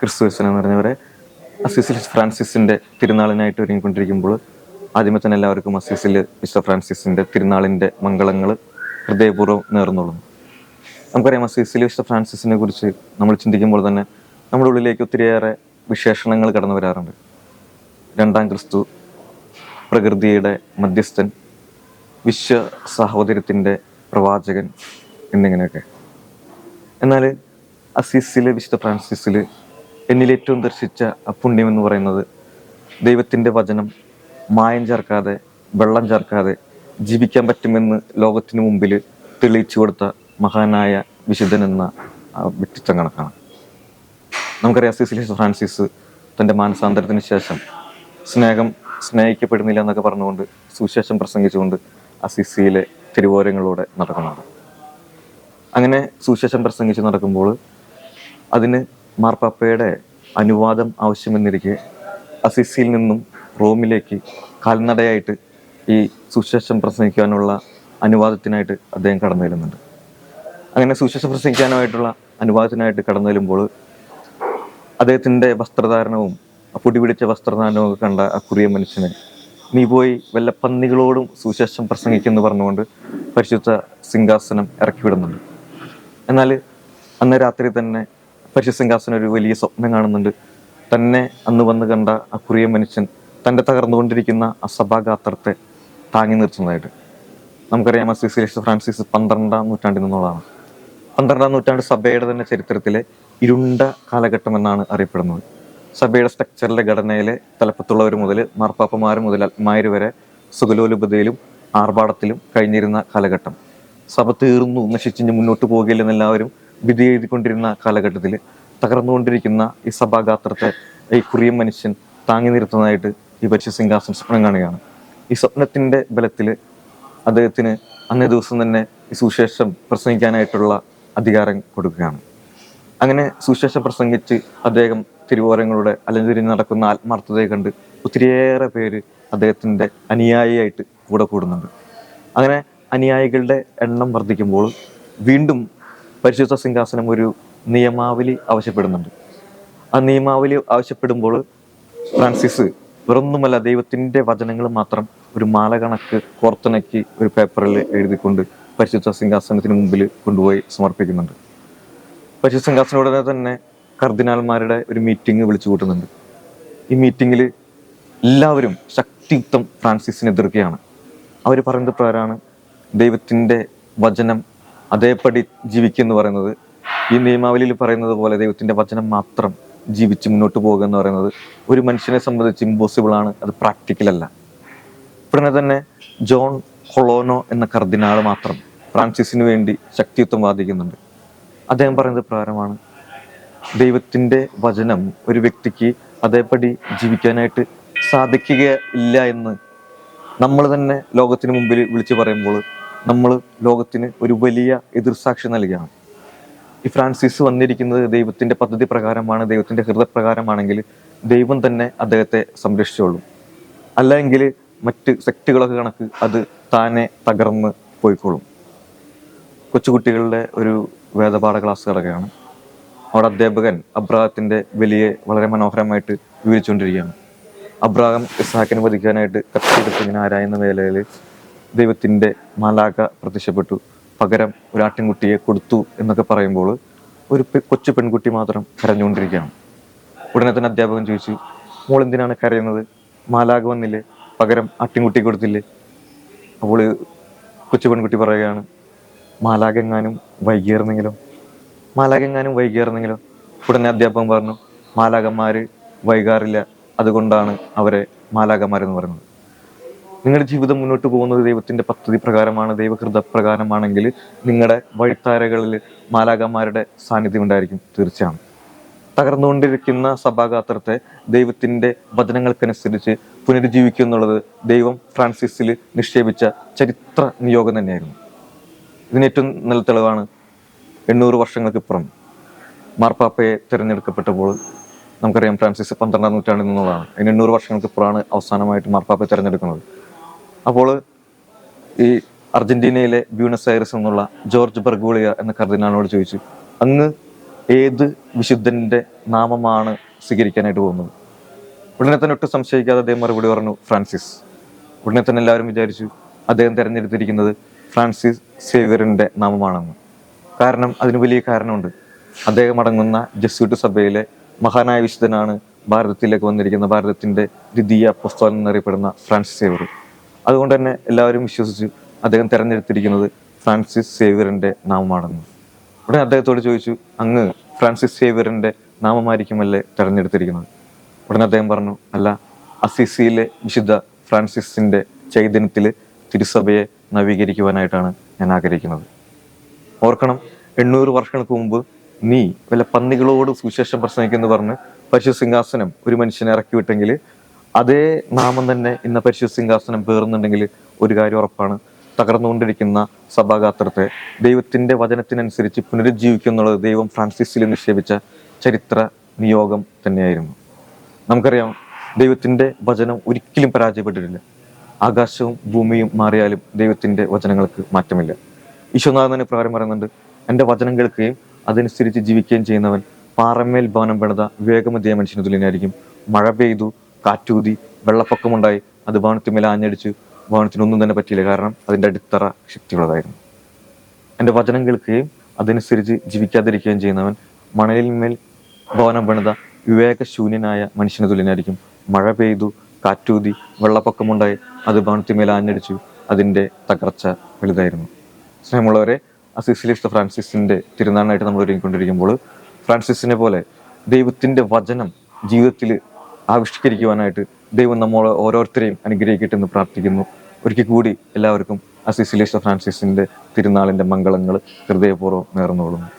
ക്രിസ്തുവസൻ എന്ന് പറഞ്ഞവരെ അസീസിൽ ഫ്രാൻസിസിന്റെ തിരുനാളിനായിട്ട് ഒരുങ്ങിക്കൊണ്ടിരിക്കുമ്പോൾ ആദ്യമേ തന്നെ എല്ലാവർക്കും അസീസിൽ മിസ്റ്റർ ഫ്രാൻസിസിന്റെ തിരുനാളിന്റെ മംഗളങ്ങൾ ഹൃദയപൂർവം നേർന്നോളുന്നു നമുക്കറിയാം അസീസിൽ മിസ്റ്റർ ഫ്രാൻസിസിനെ കുറിച്ച് നമ്മൾ ചിന്തിക്കുമ്പോൾ തന്നെ നമ്മുടെ ഉള്ളിലേക്ക് ഒത്തിരിയേറെ വിശേഷണങ്ങൾ കടന്നു വരാറുണ്ട്. രണ്ടാം ക്രിസ്തു പ്രകൃതിയുടെ മധ്യസ്ഥൻ വിശ്വ സാഹോദര്യത്തിന്റെ പ്രവാചകൻ എന്നിങ്ങനെയൊക്കെ. എന്നാൽ അസീസിലെ വിശുദ്ധ ഫ്രാൻസിസിൽ എന്നിൽ ഏറ്റവും ദർശിച്ച പുണ്യം എന്ന് പറയുന്നത് ദൈവത്തിന്റെ വചനം മായം ചേർക്കാതെ വെള്ളം ചേർക്കാതെ ജീവിക്കാൻ പറ്റുമെന്ന് ലോകത്തിന് മുമ്പിൽ തെളിയിച്ചു കൊടുത്ത മഹാനായ വിശുദ്ധൻ എന്ന വ്യക്തിത്വം നമുക്കറിയാം വിശുദ്ധ ഫ്രാൻസിസ് തന്റെ മാനസാന്തരത്തിന് ശേഷം സ്നേഹം സ്നേഹിക്കപ്പെടുന്നില്ല എന്നൊക്കെ പറഞ്ഞുകൊണ്ട് സുവിശേഷം പ്രസംഗിച്ചുകൊണ്ട് അസിസിയിലെ തിരുവോരങ്ങളിലൂടെ നടക്കുന്നുണ്ട് അങ്ങനെ സുവിശേഷം പ്രസംഗിച്ച് നടക്കുമ്പോൾ അതിന് മാർപ്പാപ്പയുടെ അനുവാദം ആവശ്യമെന്നിരിക്കെ അസിസിയിൽ നിന്നും റോമിലേക്ക് കാൽനടയായിട്ട് ഈ സുശേഷം പ്രസംഗിക്കാനുള്ള അനുവാദത്തിനായിട്ട് അദ്ദേഹം കടന്നു ചെല്ലുന്നുണ്ട്. അങ്ങനെ സുശേഷം പ്രസംഗിക്കാനായിട്ടുള്ള അനുവാദത്തിനായിട്ട് കടന്നു ചെല്ലുമ്പോൾ അദ്ദേഹത്തിന്റെ വസ്ത്രധാരണവും പൊടിപിടിച്ച പൊടി പിടിച്ച വസ്ത്രധാരണവും കണ്ട ആ കുറിയ മനുഷ്യനെ നീ പോയി വല്ല പന്നികളോടും സുശേഷം പ്രസംഗിക്കുന്നു പറഞ്ഞുകൊണ്ട് പരിശുദ്ധ സിംഹാസനം ഇറക്കി വിടുന്നുണ്ട്. എന്നാൽ അന്ന് രാത്രി തന്നെ പരിശുദ്ധ സിംഹാസനം ഒരു വലിയ സ്വപ്നം കാണുന്നുണ്ട്. തന്നെ അന്ന് വന്ന് കണ്ട ആ കുറിയ മനുഷ്യൻ തന്റെ തകർന്നുകൊണ്ടിരിക്കുന്ന ആ സഭാഗാത്രത്തെ താങ്ങി നിർത്തുന്നതായിട്ട്. നമുക്കറിയാം അസിസിലേഷ് ഫ്രാൻസിസ് പന്ത്രണ്ടാം നൂറ്റാണ്ടിൽ നിന്നുള്ളതാണ്. പന്ത്രണ്ടാം നൂറ്റാണ്ട് സഭയുടെ തന്നെ ചരിത്രത്തിലെ ഇരുണ്ട കാലഘട്ടം എന്നാണ് അറിയപ്പെടുന്നത്. സഭയുടെ സ്ട്രക്ചറിലെ ഘടനയിലെ തലപ്പത്തുള്ളവർ മുതൽ മാർപ്പാപ്പമാർ മുതൽ അത്മാര് വരെ സുഗലോലുപതയിലും ആർഭാടത്തിലും കഴിഞ്ഞിരുന്ന കാലഘട്ടം. സഭ തീർന്നു നശിച്ചിഞ്ഞ് മുന്നോട്ട് പോകില്ലെന്ന് എല്ലാവരും വിധി എഴുതിക്കൊണ്ടിരുന്ന കാലഘട്ടത്തിൽ തകർന്നുകൊണ്ടിരിക്കുന്ന ഈ സഭാഗാത്രത്തെ ഈ കുറിയ മനുഷ്യൻ താങ്ങി നിർത്തുന്നതായിട്ട് ഈ പരിശു സിംഹാസനം സ്വപ്നം കാണുകയാണ്. ഈ സ്വപ്നത്തിന്റെ ബലത്തിൽ അദ്ദേഹത്തിന് അന്നേ ദിവസം തന്നെ ഈ സുശേഷം പ്രസംഗിക്കാനായിട്ടുള്ള അധികാരം കൊടുക്കുകയാണ്. അങ്ങനെ സുശേഷം പ്രസംഗിച്ച് അദ്ദേഹം തിരുവോരങ്ങളുടെ അലഞ്ചിരിഞ്ഞ് നടക്കുന്ന ആത്മാർത്ഥതയെ കണ്ട് ഒത്തിരിയേറെ പേര് അദ്ദേഹത്തിന്റെ അനുയായിയായിട്ട് കൂടെ കൂടുന്നുണ്ട്. അങ്ങനെ അനുയായികളുടെ എണ്ണം വർദ്ധിക്കുമ്പോൾ വീണ്ടും പരിശുദ്ധ സിംഹാസനം ഒരു നിയമാവലി ആവശ്യപ്പെടുന്നുണ്ട്. ആ നിയമാവലി ആവശ്യപ്പെടുമ്പോൾ ഫ്രാൻസിസ് വെറൊന്നുമല്ല ദൈവത്തിന്റെ വചനങ്ങൾ മാത്രം ഒരു മാല കണക്ക് കോർത്തിണക്കി ഒരു പേപ്പറിൽ എഴുതിക്കൊണ്ട് പരിശുദ്ധ സിംഹാസനത്തിന് മുമ്പിൽ കൊണ്ടുപോയി സമർപ്പിക്കുന്നുണ്ട്. പരിശുദ്ധ സിംഹാസനോടനെ തന്നെ കർദിനാൽമാരുടെ ഒരു മീറ്റിംഗ് വിളിച്ചു കൂട്ടുന്നുണ്ട്. ഈ മീറ്റിങ്ങിൽ എല്ലാവരും ശക്തിയുക്തം ഫ്രാൻസിസിനെ എതിർക്കുകയാണ്. അവർ പറയുന്നത് പ്രകാരമാണ് ദൈവത്തിന്റെ വചനം അതേപടി ജീവിക്കുക എന്ന് പറയുന്നത് ഈ നിയമാവലിയിൽ പറയുന്നത് പോലെ ദൈവത്തിന്റെ വചനം മാത്രം ജീവിച്ച് മുന്നോട്ട് പോകുക എന്ന് പറയുന്നത് ഒരു മനുഷ്യനെ സംബന്ധിച്ച് ഇമ്പോസിബിൾ ആണ് അത് പ്രാക്ടിക്കൽ അല്ല. ഉടനെ തന്നെ ജോൺ കൊളോനോ എന്ന കർദിനാൾ മാത്രം ഫ്രാൻസിസിന് വേണ്ടി ശക്തിയുത്വം വാദിക്കുന്നുണ്ട്. അദ്ദേഹം പറയുന്നത് പ്രകാരമാണ് ദൈവത്തിന്റെ വചനം ഒരു വ്യക്തിക്ക് അതേപടി ജീവിക്കാനായിട്ട് സാധിക്കുക ഇല്ല എന്ന് നമ്മൾ തന്നെ ലോകത്തിന് മുമ്പിൽ വിളിച്ചു പറയുമ്പോൾ നമ്മൾ ലോകത്തിന് ഒരു വലിയ എതിർസാക്ഷി നൽകുകയാണ് ഈ ഫ്രാൻസിസ് വന്നിരിക്കുന്നത് ദൈവത്തിന്റെ പദ്ധതി പ്രകാരമാണ് ദൈവത്തിന്റെ ഹൃദയപ്രകാരമാണെങ്കിൽ ദൈവം തന്നെ അദ്ദേഹത്തെ സംരക്ഷിച്ചോളും. അല്ലെങ്കിൽ മറ്റ് സെക്റ്റുകളൊക്കെ കണക്ക് അത് താനെ തകർന്ന് പോയിക്കോളും. കൊച്ചുകുട്ടികളുടെ ഒരു വേദപാഠ ക്ലാസ് കിടക്കുകയാണ് അവിടെ അധ്യാപകൻ അബ്രാഹത്തിന്റെ വലിയ വളരെ മനോഹരമായിട്ട് വിവരിച്ചുകൊണ്ടിരിക്കുകയാണ്. അബ്രാഹം ഇസ്ഹാക്കിനെ വധിക്കാനായിട്ട് കത്തിയെടുത്ത് ഇങ്ങനെ ആരായുന്ന വേലയിൽ ദൈവത്തിന്റെ മാലാക പ്രത്യക്ഷപ്പെട്ടു. പകരം ഒരു ആട്ടിൻകുട്ടിയെ കൊടുത്തു എന്നൊക്കെ പറയുമ്പോൾ ഒരു കൊച്ചു പെൺകുട്ടി മാത്രം കരഞ്ഞുകൊണ്ടിരിക്കുകയാണ്. ഉടനെ തന്നെ അധ്യാപകൻ ചോദിച്ചു മോൾ എന്തിനാണ് കരയുന്നത്? മാലാക വന്നില്ലേ? പകരം ആട്ടിൻകുട്ടി കൊടുത്തില്ലേ? അപ്പോൾ കൊച്ചു പെൺകുട്ടി പറയുകയാണ് മാലാകെങ്ങാനും വൈകിയിരുന്നെങ്കിലും മാലാകെങ്ങാനും വൈകിയിരുന്നെങ്കിലും ഉടനെ അധ്യാപകൻ പറഞ്ഞു മാലാകന്മാർ വൈകാറില്ല. അതുകൊണ്ടാണ് അവരെ മാലാകന്മാരെന്ന് പറയുന്നത്. നിങ്ങളുടെ ജീവിതം മുന്നോട്ട് പോകുന്നത് ദൈവത്തിന്റെ പദ്ധതി പ്രകാരമാണ് ദൈവകൃത പ്രകാരമാണെങ്കിൽ നിങ്ങളുടെ വഴിത്താരകളിൽ മാലാകന്മാരുടെ സാന്നിധ്യം ഉണ്ടായിരിക്കും തീർച്ചയാണ് തകർന്നുകൊണ്ടിരിക്കുന്ന സഭാഗാത്രത്തെ ദൈവത്തിന്റെ വചനങ്ങൾക്കനുസരിച്ച് പുനരുജ്ജീവിക്കുക എന്നുള്ളത് ദൈവം ഫ്രാൻസിസിൽ നിക്ഷേപിച്ച ചരിത്ര നിയോഗം തന്നെയായിരുന്നു. ഇതിന് ഏറ്റവും നല്ല തെളിവാണ് എണ്ണൂറ് വർഷങ്ങൾക്ക് ഇപ്പുറം മാർപ്പാപ്പയെ തിരഞ്ഞെടുക്കപ്പെട്ടപ്പോൾ നമുക്കറിയാം ഫ്രാൻസിസ് പന്ത്രണ്ടാം നൂറ്റാണ്ടിൽ നിന്നുള്ളതാണ്. അതിന് എണ്ണൂറ് വർഷങ്ങൾക്ക് ഇപ്പുറമാണ് അവസാനമായിട്ട് മാർപ്പാപ്പയെ തിരഞ്ഞെടുക്കുന്നത്. അപ്പോൾ ഈ അർജന്റീനയിലെ ബ്യൂണസ് ഐറസ് എന്നുള്ള ജോർജ് ബർഗോളിയ എന്ന കർദിനാളിനോട് ചോദിച്ചു അങ്ങ് ഏത് വിശുദ്ധന്റെ നാമമാണ് സ്വീകരിക്കാനായിട്ട് പോകുന്നത്? ഉടനെ തന്നെ ഒട്ടും സംശയിക്കാതെ അദ്ദേഹം മറുപടി പറഞ്ഞു ഫ്രാൻസിസ്. ഉടനെ തന്നെ എല്ലാവരും വിചാരിച്ചു അദ്ദേഹം തിരഞ്ഞെടുത്തിരിക്കുന്നത് ഫ്രാൻസിസ് സേവിയറിന്റെ നാമമാണെന്ന്. കാരണം അതിന് വലിയ കാരണമുണ്ട്. അദ്ദേഹം അടങ്ങുന്ന ജസ്യൂട്ട് സഭയിലെ മഹാനായ വിശുദ്ധനാണ് ഭാരതത്തിലേക്ക് വന്നിരിക്കുന്ന ഭാരതത്തിന്റെ ദ്വിതീയ പുസ്തകം എന്നറിയപ്പെടുന്ന ഫ്രാൻസിസ് സേവിയർ. അതുകൊണ്ട് തന്നെ എല്ലാവരും വിശ്വസിച്ചു അദ്ദേഹം തിരഞ്ഞെടുത്തിരിക്കുന്നത് ഫ്രാൻസിസ് സേവിയറിന്റെ നാമമാണെന്ന്. ഉടനെ അദ്ദേഹത്തോട് ചോദിച്ചു അങ്ങ് ഫ്രാൻസിസ് സേവിയറിന്റെ നാമമായിരിക്കുമല്ലേ തെരഞ്ഞെടുത്തിരിക്കുന്നത്? ഉടനെ അദ്ദേഹം പറഞ്ഞു അല്ല അസിസിയിലെ വിശുദ്ധ ഫ്രാൻസിസിന്റെ ചൈതന്യത്തിൽ തിരുസഭയെ നവീകരിക്കുവാനായിട്ടാണ് ഞാൻ ആഗ്രഹിക്കുന്നത്. ഓർക്കണം എണ്ണൂറ് വർഷങ്ങൾക്ക് മുമ്പ് നീ വല്ല പന്നികളോട് സുവിശേഷം പ്രസംഗിക്കുന്നു പറഞ്ഞ് പശു സിംഹാസനം ഒരു മനുഷ്യനെ ഇറക്കി വിട്ടെങ്കിൽ അതേ നാമം തന്നെ ഇന്ന് പരിശുദ്ധ സിംഹാസനം പേറുന്നുണ്ടെങ്കിൽ ഒരു കാര്യം ഉറപ്പാണ്. തകർന്നുകൊണ്ടിരിക്കുന്ന സഭാഗാത്രത്തെ ദൈവത്തിന്റെ വചനത്തിനനുസരിച്ച് പുനരുജ്ജീവിക്കുന്നുള്ളത് ദൈവം ഫ്രാൻസിസിൽ നിക്ഷേപിച്ച ചരിത്ര നിയോഗം തന്നെയായിരുന്നു. നമുക്കറിയാം ദൈവത്തിന്റെ വചനം ഒരിക്കലും പരാജയപ്പെട്ടിട്ടില്ല. ആകാശവും ഭൂമിയും മാറിയാലും ദൈവത്തിന്റെ വചനങ്ങൾക്ക് മാറ്റമില്ല. ഈശ്വനാഥനെ പ്രകാരം പറയുന്നുണ്ട് എന്റെ വചനം കേൾക്കുകയും അതനുസരിച്ച് ജീവിക്കുകയും ചെയ്യുന്നവൻ പാറമേൽ ഭവനം പണിത വേഗമതിയ മനുഷ്യന് തുല്യനായിരിക്കും. മഴ പെയ്തു കാറ്റൂതി വെള്ളപ്പൊക്കമുണ്ടായി. അത് ഭവനത്തിന്മേൽ ആഞ്ഞടിച്ചു. ഭവനത്തിനൊന്നും തന്നെ പറ്റിയില്ല. കാരണം അതിന്റെ അടിത്തറ ശക്തിയുള്ളതായിരുന്നു. എന്റെ വചനം കേൾക്കുകയും അതനുസരിച്ച് ജീവിക്കാതിരിക്കുകയും ചെയ്യുന്നവൻ മണലിന്മേൽ ഭവനം പണിത വിവേകശൂന്യനായ മനുഷ്യന് തുല്യനായിരിക്കും. മഴ പെയ്തു കാറ്റൂതി വെള്ളപ്പൊക്കമുണ്ടായി. അത് ഭവനത്തിന്മേൽ ആഞ്ഞടിച്ചു. അതിന്റെ തകർച്ച വലുതായിരുന്നു. സ്നേഹമുള്ളവരെ അസിസിലിസ്റ്റ് ഫ്രാൻസിസിന്റെ തിരുനാളിനായിട്ട് നമ്മൾ ഒരുങ്ങിക്കൊണ്ടിരിക്കുമ്പോൾ ഫ്രാൻസിസിനെ പോലെ ദൈവത്തിന്റെ വചനം ജീവിതത്തിൽ ആവിഷ്കരിക്കുവാനായിട്ട് ദൈവം നമ്മൾ ഓരോരുത്തരെയും അനുഗ്രഹിക്കട്ടെ എന്ന് പ്രാർത്ഥിക്കുന്നു. ഒരിക്കൽ കൂടി എല്ലാവർക്കും അസിസിലേഷ ഫ്രാൻസിസിന്റെ തിരുനാളിന്റെ മംഗളങ്ങൾ ഹൃദയപൂർവം നേർന്നുകൊള്ളുന്നു.